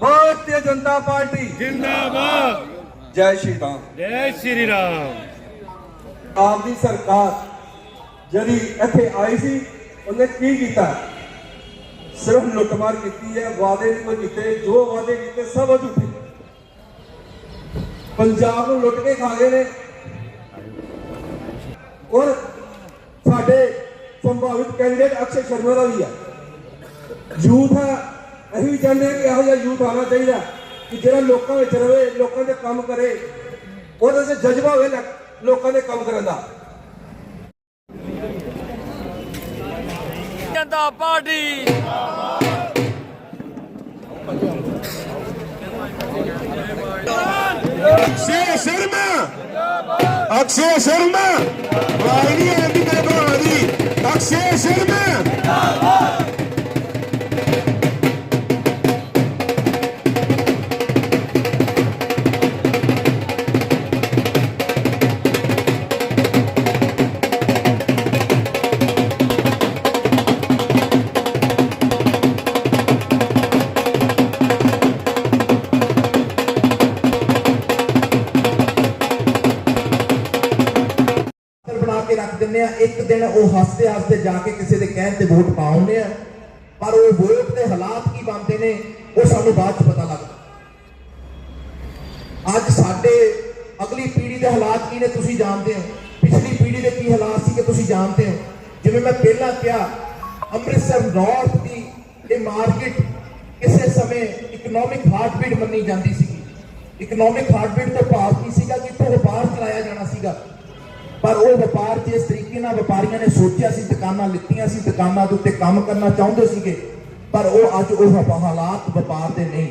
Bharatiya Janata party जिंदाबाद जय श्री राम जय श्री राम ਆਪ ਦੀ ਸਰਕਾਰ ਜਿਹੜੀ ਇੱਥੇ ਆਈ ਸੀ ਉਹਨੇ ਕੀ ਕੀਤਾ ਸਿਰਫ ਲੁੱਟਮਾਰ ਕੀਤੀ ਹੈ ਵਾਅਦੇ ਨਹੀਂ ਕੋਈ ਕੀਤੇ ਜੋ ਵਾਅਦੇ ਕੀਤੇ ਸਭ ਝੂਠੇ ਪੰਜਾਬ ਨੂੰ ਲੁੱਟ ਕੇ ਖਾ ਗਏ ਨੇ ਔਰ ਸਾਡੇ ਸੰਭਾਵਿਤ ਕੈਂਡੀਡੇਟ ਅਕਸ਼ੇ ਸ਼ਰਮਾ ਦਾ ਵੀ ਹੈ ਯੂਥ ਹੈ ਅਸੀਂ ਵੀ ਚਾਹੁੰਦੇ ਹਾਂ ਕਿ ਇਹੋ ਜਿਹਾ ਯੂਥ ਆਉਣਾ ਚਾਹੀਦਾ ਕਿ ਜਿਹੜਾ ਲੋਕਾਂ ਵਿੱਚ ਰਹੇ ਲੋਕਾਂ ਦੇ ਕੰਮ ਕਰੇ। ਉਹਦੇ 'ਚ ਜਜ਼ਬਾ ਹੋਵੇ ਲੋਕਾਂ ਦੇ ਕੰਮ ਕਰਨ ਦਾ। ਜਨਤਾ ਪਾਰਟੀ। ਸੇ ਸ਼ਰਮਾ। ਅਕਸ਼ੇ ਸ਼ਰਮਾ। ਵਾਈ ਨਹੀਂ ਆਂਦੀ ਮੇਰੇ ਭਰਾ ਅਕਸ਼ੇ ਸ਼ਰਮਾ। ਕੇ ਆ, ਇੱਕ ਦਿਨ ਉਹ ਹੱਸਦੇ ਹੱਸਦੇ ਜਾ ਕੇ ਕਿਸੇ ਦੇ ਕਹਿਣ ਤੇ ਵੋਟ ਪਾਉਂਦੇ ਆ। ਪਰ ਉਹ ਵੋਟ ਦੇ ਹਾਲਾਤ ਕੀ ਬਣਦੇ ਨੇ, ਉਹ ਸਾਨੂੰ ਬਾਅਦ ਚ ਪਤਾ ਲੱਗਦਾ। ਅੱਜ ਸਾਡੇ ਅਗਲੀ ਪੀੜ੍ਹੀ ਦੇ ਹਾਲਾਤ ਕੀ ਨੇ, ਤੁਸੀਂ ਜਾਣਦੇ ਹੋ। ਪਿਛਲੀ ਪੀੜ੍ਹੀ ਦੇ ਕੀ ਹਾਲਾਤ ਸੀ ਕਿ ਤੁਸੀਂ ਜਾਣਦੇ ਹੋ। ਜਿਵੇਂ ਮੈਂ ਪਹਿਲਾਂ ਕਿਹਾ, ਅੰਮ੍ਰਿਤਸਰ ਨਾਰਥ ਦੀ ਇਹ ਮਾਰਕੀਟ ਕਿਸੇ ਸਮੇਂ ਇਕਨੋਮਿਕ ਹਾਰਟਬੀਟ ਮੰਨੀ ਜਾਂਦੀ ਸੀ ਇਕਨੋਮਿਕ ਹਾਰਟਬੀਟ ਤੋਂ ਭਾਵ ਕੀ ਸੀਗਾ? ਕਿ ਇੱਥੋਂ ਵਪਾਰ ਚਲਾਇਆ ਜਾਣਾ ਸੀਗਾ? ਪਰ ਉਹ ਵਪਾਰ ਜਿਸ ਤਰੀਕੇ ਨਾਲ ਵਪਾਰੀਆਂ ਨੇ ਸੋਚਿਆ ਸੀ, ਦੁਕਾਨਾਂ ਲਿੱਤੀਆਂ ਸੀ, ਦੁਕਾਨਾਂ ਦੇ ਉੱਤੇ ਕੰਮ ਕਰਨਾ ਚਾਹੁੰਦੇ ਸੀਗੇ, ਪਰ ਉਹ ਅੱਜ ਉਹ ਹਾਲਾਤ ਵਪਾਰ ਦੇ ਨਹੀਂ।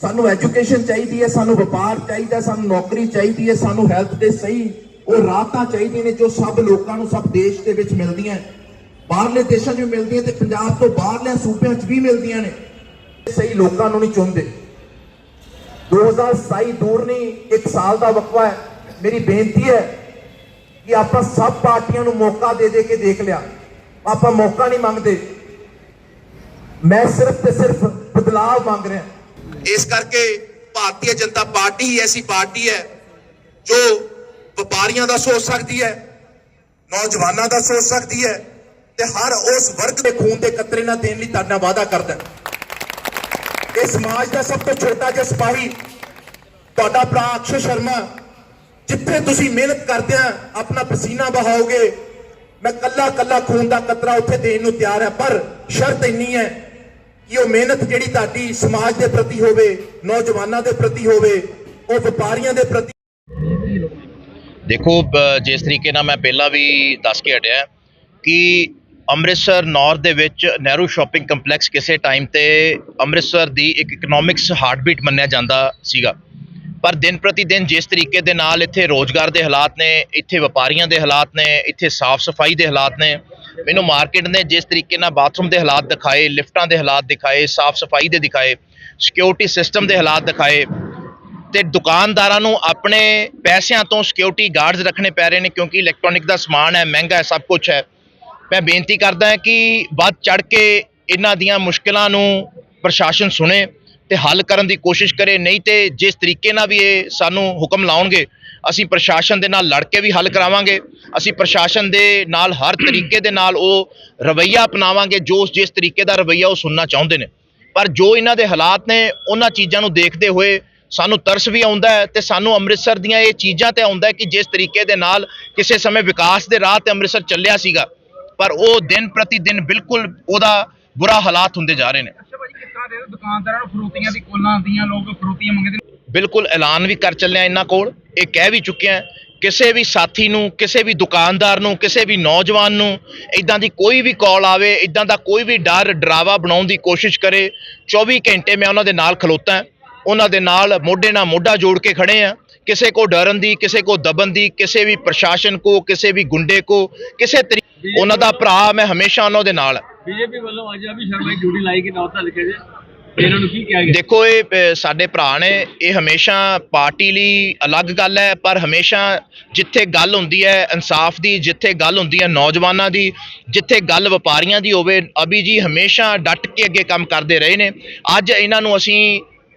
ਸਾਨੂੰ ਐਜੂਕੇਸ਼ਨ ਚਾਹੀਦੀ ਹੈ, ਸਾਨੂੰ ਵਪਾਰ ਚਾਹੀਦਾ ਸਾਨੂੰ ਨੌਕਰੀ ਚਾਹੀਦੀ ਹੈ, ਸਾਨੂੰ ਹੈਲਥ ਦੇ ਸਹੀ ਉਹ ਰਾਹਤਾਂ ਚਾਹੀਦੀਆਂ ਨੇ ਜੋ ਸਭ ਲੋਕਾਂ ਨੂੰ, ਸਭ ਦੇਸ਼ ਦੇ ਵਿੱਚ ਮਿਲਦੀਆਂ ਬਾਹਰਲੇ ਦੇਸ਼ਾਂ 'ਚ ਵੀ ਮਿਲਦੀਆਂ ਤੇ ਪੰਜਾਬ ਤੋਂ ਬਾਹਰਲੇ ਸੂਬਿਆਂ 'ਚ ਵੀ ਮਿਲਦੀਆਂ ਨੇ। ਸਹੀ ਲੋਕਾਂ ਨੂੰ ਨਹੀਂ ਚੁਣਦੇ। 2027 ਦੂਰ ਨਹੀਂ, ਇੱਕ ਸਾਲ ਦਾ ਵਕਵਾ ਹੈ। ਮੇਰੀ ਬੇਨਤੀ ਹੈ ਕਿ ਆਪਾਂ ਸਭ ਪਾਰਟੀਆਂ ਨੂੰ ਮੌਕਾ ਦੇ ਦੇ ਕੇ ਦੇਖ ਲਿਆ। ਆਪਾਂ ਮੌਕਾ ਨਹੀਂ ਮੰਗਦੇ। ਮੈਂ ਸਿਰਫ ਤੇ ਸਿਰਫ ਬਦਲਾਅ ਮੰਗ ਰਿਹਾ। ਇਸ ਕਰਕੇ ਭਾਰਤੀ ਜਨਤਾ ਪਾਰਟੀ ਹੀ ਐਸੀ ਪਾਰਟੀ ਹੈ ਜੋ ਵਪਾਰੀਆਂ ਦਾ ਸੋਚ ਸਕਦੀ ਹੈ, ਨੌਜਵਾਨਾਂ ਦਾ ਸੋਚ ਸਕਦੀ ਹੈ ਤੇ ਹਰ ਉਸ ਵਰਗ ਦੇ ਖੂਨ ਦੇ ਕਤਰੇ ਨਾ ਦੇਣ ਲਈ ਤੁਹਾਡਾ ਵਾਅਦਾ ਕਰਦਾ ਇਹ ਸਮਾਜ ਦਾ ਸਭ ਤੋਂ ਛੋਟਾ ਜਿਹਾ ਸਿਪਾਹੀ ਤੁਹਾਡਾ ਭਰਾ ਅਕਸ਼ੇ ਸ਼ਰਮਾ ਜਿੱਥੇ ਤੁਸੀਂ ਮਿਹਨਤ ਕਰਦਿਆਂ ਆਪਣਾ ਪਸੀਨਾ ਬਹਾਓਗੇ ਮੈਂ ਕੱਲਾ ਕੱਲਾ ਖੂਨ ਦਾ ਕਤਰਾ ਉੱਥੇ ਦੇਣ ਨੂੰ ਤਿਆਰ ਹੈ ਪਰ ਸ਼ਰਤ ਇੰਨੀ ਹੈ ਕਿ ਉਹ ਮਿਹਨਤ ਜਿਹੜੀ ਤੁਹਾਡੀ ਸਮਾਜ ਦੇ ਪ੍ਰਤੀ ਹੋਵੇ, ਨੌਜਵਾਨਾਂ ਦੇ ਪ੍ਰਤੀ ਹੋਵੇ, ਉਹ ਵਪਾਰੀਆਂ ਦੇ ਪ੍ਰਤੀ ਦੇਖੋ ਜਿਸ ਤਰੀਕੇ ਨਾਲ ਮੈਂ ਪਹਿਲਾਂ ਵੀ ਦੱਸ ਕੇ ਹਟਿਆ ਕਿ ਅੰਮ੍ਰਿਤਸਰ ਨਾਰਥ ਦੇ ਵਿੱਚ ਨਹਿਰੂ ਸ਼ਾਪਿੰਗ ਕੰਪਲੈਕਸ ਕਿਸੇ ਟਾਈਮ ਤੇ ਅੰਮ੍ਰਿਤਸਰ ਦੀ ਇੱਕ ਇਕਨੋਮਿਕਸ ਹਾਰਟਬੀਟ ਮੰਨਿਆ ਜਾਂਦਾ ਸੀਗਾ। ਪਰ ਦਿਨ ਪ੍ਰਤੀ ਦਿਨ ਜਿਸ ਤਰੀਕੇ ਦੇ ਨਾਲ ਇੱਥੇ ਰੋਜ਼ਗਾਰ ਦੇ ਹਾਲਾਤ ਨੇ, ਇੱਥੇ ਵਪਾਰੀਆਂ ਦੇ ਹਾਲਾਤ ਨੇ, ਇੱਥੇ ਸਾਫ਼ ਸਫ਼ਾਈ ਦੇ ਹਾਲਾਤ ਨੇ, ਮੈਨੂੰ ਮਾਰਕੀਟ ਨੇ ਜਿਸ ਤਰੀਕੇ ਨਾਲ ਬਾਥਰੂਮ ਦੇ ਹਾਲਾਤ ਦਿਖਾਏ, ਲਿਫਟਾਂ ਦੇ ਹਾਲਾਤ ਦਿਖਾਏ, ਸਾਫ਼ ਸਫ਼ਾਈ ਦੇ ਦਿਖਾਏ ਸਿਕਿਉਰਿਟੀ ਸਿਸਟਮ ਦੇ ਹਾਲਾਤ ਦਿਖਾਏ, ਤੇ ਦੁਕਾਨਦਾਰਾਂ ਨੂੰ ਆਪਣੇ ਪੈਸਿਆਂ ਤੋਂ ਸਿਕਿਉਰਿਟੀ ਗਾਰਡਸ ਰੱਖਣੇ ਪੈ ਰਹੇ ਨੇ ਕਿਉਂਕਿ ਇਲੈਕਟ੍ਰੋਨਿਕ ਦਾ ਸਮਾਨ ਹੈ, ਮਹਿੰਗਾ ਹੈ, ਸਭ ਕੁਝ ਹੈ। ਮੈਂ ਬੇਨਤੀ ਕਰਦਾ ਹਾਂ ਕਿ ਵੱਧ ਚੜ ਕੇ ਇਹਨਾਂ ਦੀਆਂ ਮੁਸ਼ਕਲਾਂ ਨੂੰ ਪ੍ਰਸ਼ਾਸਨ ਸੁਣੇ ਤੇ ਹੱਲ ਕਰਨ ਦੀ ਕੋਸ਼ਿਸ਼ ਕਰੇ, ਨਹੀਂ ਤੇ ਜਿਸ ਤਰੀਕੇ ਨਾਲ ਵੀ ਇਹ ਸਾਨੂੰ ਹੁਕਮ ਲਾਉਣਗੇ, ਅਸੀਂ ਪ੍ਰਸ਼ਾਸਨ ਦੇ ਨਾਲ ਲੜ ਕੇ ਵੀ ਹੱਲ ਕਰਾਵਾਂਗੇ। ਅਸੀਂ ਪ੍ਰਸ਼ਾਸਨ ਦੇ ਨਾਲ ਹਰ ਤਰੀਕੇ ਦੇ ਨਾਲ ਉਹ ਰਵੱਈਆ ਅਪਣਾਵਾਂਗੇ, ਜੋ ਜਿਸ ਤਰੀਕੇ ਦਾ ਰਵੱਈਆ ਉਹ ਸੁਣਨਾ ਚਾਹੁੰਦੇ ਨੇ। ਪਰ ਜੋ ਇਹਨਾਂ ਦੇ ਹਾਲਾਤ ਨੇ, ਉਹਨਾਂ ਚੀਜ਼ਾਂ ਨੂੰ ਦੇਖਦੇ ਹੋਏ ਸਾਨੂੰ ਤਰਸ ਵੀ ਆਉਂਦਾ ਹੈ ਤੇ ਸਾਨੂੰ ਅੰਮ੍ਰਿਤਸਰ ਦੀਆਂ ਇਹ ਚੀਜ਼ਾਂ ਤੇ ਆਉਂਦਾ ਕਿ ਜਿਸ ਤਰੀਕੇ ਦੇ ਨਾਲ ਕਿਸੇ ਸਮੇਂ ਵਿਕਾਸ ਦੇ ਰਾਹ ਤੇ ਅੰਮ੍ਰਿਤਸਰ ਚੱਲਿਆ ਸੀਗਾ, ਪਰ ਉਹ ਦਿਨ ਪ੍ਰਤੀ ਦਿਨ ਬਿਲਕੁਲ ਉਹਦਾ ਬੁਰਾ ਹਾਲਾਤ ਹੁੰਦੇ ਜਾ ਰਹੇ ਨੇ। ਅੱਛਾ ਭਾਜੀ ਕਿਸ ਤਰ੍ਹਾਂ ਦੇ ਦੁਕਾਨਦਾਰਾਂ ਨੂੰ ਫਰੂਤੀਆਂ ਦੀ ਕੋਲਾਂ ਆਉਂਦੀਆਂ ਲੋਕ ਫਰੂਤੀਆਂ ਮੰਗਦੇ ਨੇ ਬਿਲਕੁਲ ਐਲਾਨ ਵੀ ਕਰ ਚੱਲਿਆ ਇਹਨਾਂ ਕੋਲ ਇਹ ਕਹਿ ਵੀ ਚੁੱਕੇ ਆ ਕਿਸੇ ਵੀ ਸਾਥੀ ਨੂੰ ਕਿਸੇ ਵੀ ਦੁਕਾਨਦਾਰ ਨੂੰ ਕਿਸੇ ਵੀ ਨੌਜਵਾਨ ਨੂੰ ਇਦਾਂ ਦੀ ਕੋਈ ਵੀ ਕਾਲ ਆਵੇ ਇਦਾਂ ਦਾ ਕੋਈ ਵੀ ਡਰ ਡਰਾਵਾ ਬਣਾਉਣ ਦੀ ਕੋਸ਼ਿਸ਼ ਕਰੇ 24 ਘੰਟੇ ਮੈਂ ਉਹਨਾਂ ਦੇ ਨਾਲ ਖਲੋਤਾ ਹਾਂ। ਉਹਨਾਂ ਦੇ ਨਾਲ ਮੋਢੇ ਨਾਲ ਮੋਢਾ ਜੋੜ ਕੇ ਖੜੇ ਆ ਕਿਸੇ ਕੋ ਡਰਨ ਦੀ ਕਿਸੇ ਕੋ ਦਬਨ ਦੀ ਕਿਸੇ ਵੀ ਪ੍ਰਸ਼ਾਸਨ ਕੋ ਕਿਸੇ ਵੀ ਗੁੰਡੇ ਕੋ ਕਿਸੇ ਤਰੀਕੇ ਉਹਨਾਂ ਦਾ ਭਰਾ ਮੈਂ ਹਮੇਸ਼ਾ ਉਹਨਾਂ ਦੇ ਨਾਲ। ਬੀਜੇਪੀ ਵੱਲੋਂ ਅੱਜ ਅਭੀ ਸ਼ਰਮਾ ਦੀ ਡਿਊਟੀ ਲਾਈ ਕਿ ਨੌਤਾ ਲਿਖੇ ਜੇ। ਇਹਨਾਂ ਨੂੰ ਕੀ ਕਿਹਾ ਗਿਆ? ਦੇਖੋ, ਇਹ ਸਾਡੇ ਭਰਾ ਨੇ, ਇਹ ਹਮੇਸ਼ਾ ਪਾਰਟੀ ਲਈ ਅਲੱਗ ਗੱਲ ਹੈ, ਪਰ ਹਮੇਸ਼ਾ ਜਿੱਥੇ ਗੱਲ ਹੁੰਦੀ ਹੈ ਇਨਸਾਫ ਦੀ, ਜਿੱਥੇ ਗੱਲ ਹੁੰਦੀ ਹੈ ਨੌਜਵਾਨਾਂ ਦੀ, ਜਿੱਥੇ ਗੱਲ ਵਪਾਰੀਆਂ ਦੀ ਹੋਵੇ, ਅਭੀ ਜੀ ਹਮੇਸ਼ਾ ਡਟ ਕੇ ਅੱਗੇ ਕੰਮ ਕਰਦੇ ਰਹੇ ਨੇ। ਅੱਜ ਇਹਨਾਂ ਨੂੰ ਅਸੀਂ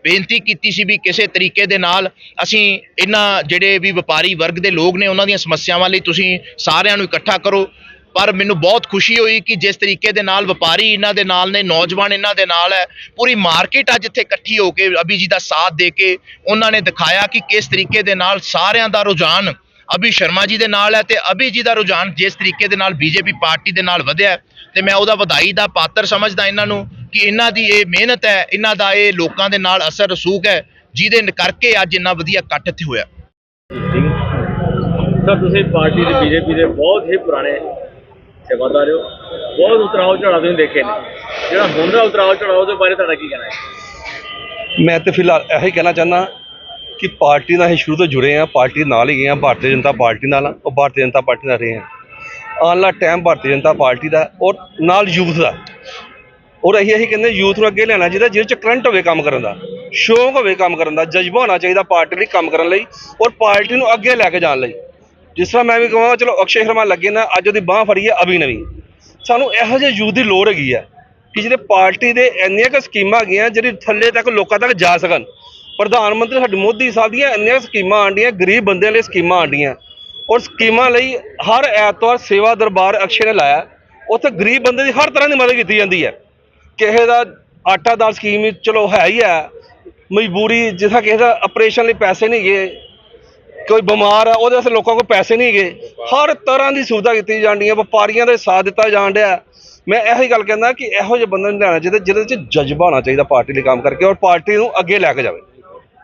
ਬੇਨਤੀ ਕੀਤੀ ਸੀ ਵੀ ਕਿਸੇ ਤਰੀਕੇ ਦੇ ਨਾਲ ਅਸੀਂ ਇਹਨਾਂ ਜਿਹੜੇ ਵੀ ਵਪਾਰੀ ਵਰਗ ਦੇ ਲੋਕ ਨੇ, ਉਹਨਾਂ ਦੀਆਂ ਸਮੱਸਿਆਵਾਂ ਲਈ ਤੁਸੀਂ ਸਾਰਿਆਂ ਨੂੰ ਇਕੱਠਾ ਕਰੋ। ਪਰ ਮੈਨੂੰ ਬਹੁਤ ਖੁਸ਼ੀ ਹੋਈ ਕਿ ਜਿਸ ਤਰੀਕੇ ਦੇ ਨਾਲ ਵਪਾਰੀ ਇਹਨਾਂ ਦੇ ਨਾਲ ਨੇ ਨੌਜਵਾਨ ਇਹਨਾਂ ਦੇ ਨਾਲ ਹੈ ਪੂਰੀ ਮਾਰਕੀਟ ਅੱਜ ਇੱਥੇ ਇਕੱਠੀ ਹੋ ਕੇ ਅਭੀ ਜੀ ਦਾ ਸਾਥ ਦੇ ਕੇ ਉਹਨਾਂ ਨੇ ਦਿਖਾਇਆ ਕਿ ਕਿਸ ਤਰੀਕੇ ਦੇ ਨਾਲ ਸਾਰਿਆਂ ਦਾ ਰੁਝਾਨ ਅਭੀ ਸ਼ਰਮਾ ਜੀ ਦੇ ਨਾਲ ਹੈ ਤੇ ਅਭੀ ਜੀ ਦਾ ਰੁਝਾਨ ਜਿਸ ਤਰੀਕੇ ਦੇ ਨਾਲ ਬੀਜੇਪੀ ਪਾਰਟੀ ਦੇ ਨਾਲ ਵਧਿਆ ਹੈ, ਤੇ ਮੈਂ ਉਹਦਾ ਵਧਾਈ ਦਾ ਪਾਤਰ ਸਮਝਦਾ ਇਹਨਾਂ ਨੂੰ ਕਿ ਇਹਨਾਂ ਦੀ ਇਹ ਮਿਹਨਤ ਹੈ ਇਹਨਾਂ ਦਾ ਇਹ ਲੋਕਾਂ ਦੇ ਨਾਲ ਅਸਰ ਰਸੂਖ ਹੈ ਜਿਹਦੇ ਕਰਕੇ ਅੱਜ ਇੰਨਾ ਵਧੀਆ ਇਕੱਠ ਇੱਥੇ ਹੋਇਆ। ਸਰ ਤੁਸੀਂ ਪਾਰਟੀ ਦੇ ਬੀਜੇਪੀ ਦੇ ਬਹੁਤ ਹੀ ਪੁਰਾਣੇ ਸੇਵਾਦਾਰ ਬਹੁਤ ਉਤਰਾਓ ਚੜਾਅ ਤੁਸੀਂ ਦੇਖੇ ਨੇ ਜਿਹੜਾ ਹੁਣ ਦਾ ਉਤਰਾਓ ਚੜਾਅ ਉਹਦੇ ਬਾਰੇ ਤੁਹਾਡਾ ਕੀ ਕਹਿਣਾ ਹੈ? ਮੈਂ ਤੇ ਫਿਲਹਾਲ ਇਹੀ ਕਹਿਣਾ ਚਾਹੁੰਦਾ ਕਿ ਪਾਰਟੀ ਨਾਲ ਅਸੀਂ ਸ਼ੁਰੂ ਤੋਂ ਜੁੜੇ ਆ ਪਾਰਟੀ ਨਾਲ ਹੀ ਗਏ ਆ ਭਾਰਤੀ ਜਨਤਾ ਪਾਰਟੀ ਨਾਲ ਉਹ ਭਾਰਤੀ ਜਨਤਾ ਪਾਰਟੀ ਨਾਲ ਰਹੇ ਆ ਆਉਣ ਵਾਲਾ ਟਾਈਮ ਭਾਰਤੀ ਜਨਤਾ ਪਾਰਟੀ ਦਾ ਔਰ ਨਾਲ ਯੂਥ ਦਾ। ਔਰ ਅਸੀਂ ਅਸੀਂ ਕਹਿੰਦੇ ਯੂਥ ਨੂੰ ਅੱਗੇ ਲੈਣਾ ਚਾਹੀਦਾ, ਜਿਹਦੇ ਚ ਕਰੰਟ ਹੋਵੇ ਕੰਮ ਕਰਨ ਦਾ, ਸ਼ੌਂਕ ਹੋਵੇ ਕੰਮ ਕਰਨ ਦਾ, ਜਜ਼ਬਾ ਹੋਣਾ ਚਾਹੀਦਾ ਪਾਰਟੀ ਲਈ ਕੰਮ ਕਰਨ ਲਈ ਔਰ ਪਾਰਟੀ ਨੂੰ ਅੱਗੇ ਲੈ ਕੇ ਜਾਣ ਲਈ। ਜਿਸ ਤਰ੍ਹਾਂ ਮੈਂ ਵੀ ਕਹਾਂ ਚਲੋ ਅਕਸ਼ੇ ਸ਼ਰਮਾ ਲੱਗੇ ਨਾ, ਅੱਜ ਉਹਦੀ ਬਾਹ ਫੜੀ ਹੈ ਅਭੀ ਨਵੀਂ। ਸਾਨੂੰ ਇਹੋ ਜਿਹੇ ਯੂਥ ਦੀ ਲੋੜ ਹੈਗੀ ਆ ਕਿ ਜਿਹੜੇ ਪਾਰਟੀ ਦੇ ਇੰਨੀਆਂ ਕੁ ਸਕੀਮਾਂ ਹੈਗੀਆਂ ਜਿਹੜੀ ਥੱਲੇ ਤੱਕ ਲੋਕਾਂ ਤੱਕ ਜਾ ਸਕਣ। ਪ੍ਰਧਾਨ ਮੰਤਰੀ ਸਾਡੇ ਮੋਦੀ ਸਾਹਿਬ ਦੀਆਂ ਇੰਨੀਆਂ ਕੁ ਸਕੀਮਾਂ ਆਂਡੀਆਂ ਗਰੀਬ ਬੰਦਿਆਂ ਲਈ ਸਕੀਮਾਂ ਆਂਡੀਆਂ ਔਰ ਸਕੀਮਾਂ ਲਈ ਹਰ ਐਤਵਾਰ ਸੇਵਾ ਦਰਬਾਰ ਅਕਸ਼ੇ ਨੇ ਲਾਇਆ। ਉੱਥੇ ਗਰੀਬ ਬੰਦੇ ਦੀ ਹਰ ਤਰ੍ਹਾਂ ਦੀ ਮਦਦ ਕੀਤੀ ਜਾਂਦੀ ਹੈ। ਕਿਸੇ ਦਾ ਆਟਾ ਦਾਲ ਸਕੀਮ ਚਲੋ ਹੈ ਹੀ ਹੈ। ਮਜਬੂਰੀ ਜਿੱਥਾ ਕਿਸੇ ਦਾ ਆਪਰੇਸ਼ਨ ਲਈ ਪੈਸੇ ਨਹੀਂ ਗਏ ਕੋਈ ਬਿਮਾਰ ਆ, ਉਹਦੇ ਵਾਸਤੇ ਲੋਕਾਂ ਕੋਲ ਪੈਸੇ ਨਹੀਂ ਗਏ ਹਰ ਤਰ੍ਹਾਂ ਦੀ ਸੁਵਿਧਾ ਕੀਤੀ ਜਾਂਦੀ ਹੈ, ਵਪਾਰੀਆਂ ਦੇ ਸਾਥ ਦਿੱਤਾ ਜਾਣ ਡਿਆ। ਮੈਂ ਇਹੋ ਹੀ ਗੱਲ ਕਹਿੰਦਾ ਕਿ ਇਹੋ ਜਿਹੇ ਬੰਦੇ ਨੂੰ ਲੈਣਾ ਚਾਹੀਦਾ, ਜਿਹਦੇ ਵਿੱਚ ਜਜ਼ਬਾ ਹੋਣਾ ਚਾਹੀਦਾ ਪਾਰਟੀ ਲਈ ਕੰਮ ਕਰਕੇ ਔਰ ਪਾਰਟੀ ਨੂੰ ਅੱਗੇ ਲੈ ਕੇ ਜਾਵੇ।